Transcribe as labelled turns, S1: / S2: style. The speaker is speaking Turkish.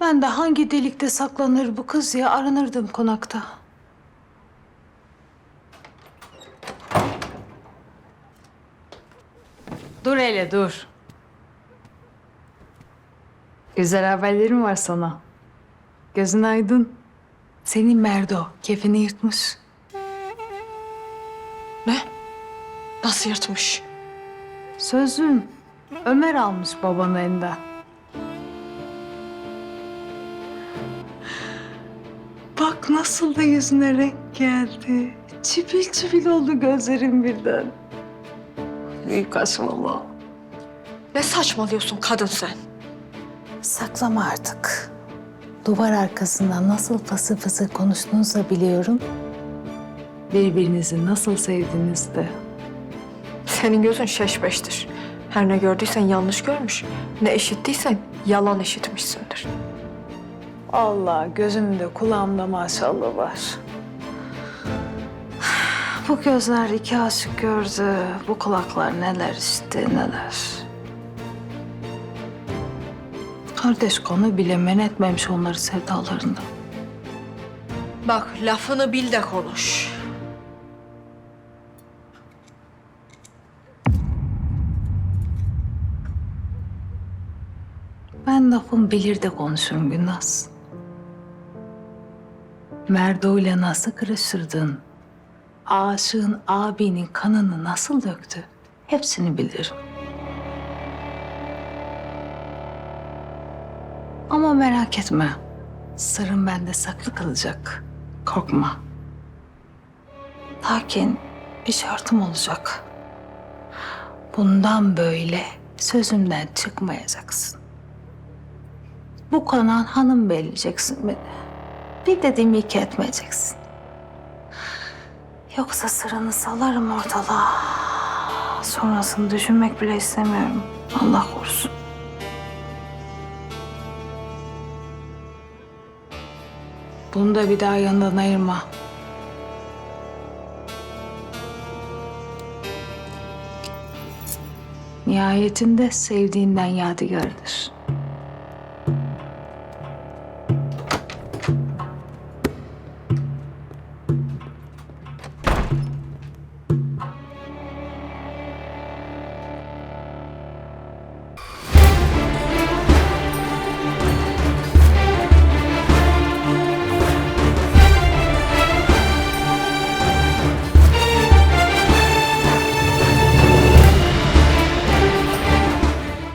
S1: Ben de hangi delikte saklanır bu kız diye aranırdım konakta. Dur hele dur. Güzel haberlerim var sana. Gözün aydın. Senin Merdo kefini yırtmış.
S2: Ne? Nasıl yırtmış?
S1: Sözün Ömer almış babanın elinden. Bak nasıl da yüzüne renk geldi. Çipil çipil oldu gözlerim birden. Büyük saçmalama.
S2: Ne saçmalıyorsun kadın sen?
S1: Saklama artık. Duvar arkasından nasıl fısır fısır konuştuğunuzu da biliyorum. Birbirinizi nasıl sevdiğinizi de.
S2: Senin gözün şeş beştir. Her ne gördüysen yanlış görmüş. Ne işittiysen yalan işitmişsindir.
S1: Allah gözümde kulağımda maşallah var. Bu gözler iki aşık gördü. Bu kulaklar neler işte neler. Kardeş konu bile men etmemiş onları sevdalarında.
S2: Bak lafını bil de konuş.
S1: Ben lafım bilir de konuşurum Gülnaz. Merdo ile nasıl kırışırdın? Aşığın abinin kanını nasıl döktü? Hepsini bilirim. Ama merak etme. Sırrım bende saklı kalacak. Korkma. Lakin bir şartım olacak. Bundan böyle sözümden çıkmayacaksın. Bu konağın hanım belirleyeceksin beni. Bir dediğimi iki etmeyeceksin. Yoksa sırrını salarım ortalığa. Sonrasını düşünmek bile istemiyorum. Allah korusun. Bunu da bir daha yanından ayırma. Nihayetinde sevdiğinden yadigardır.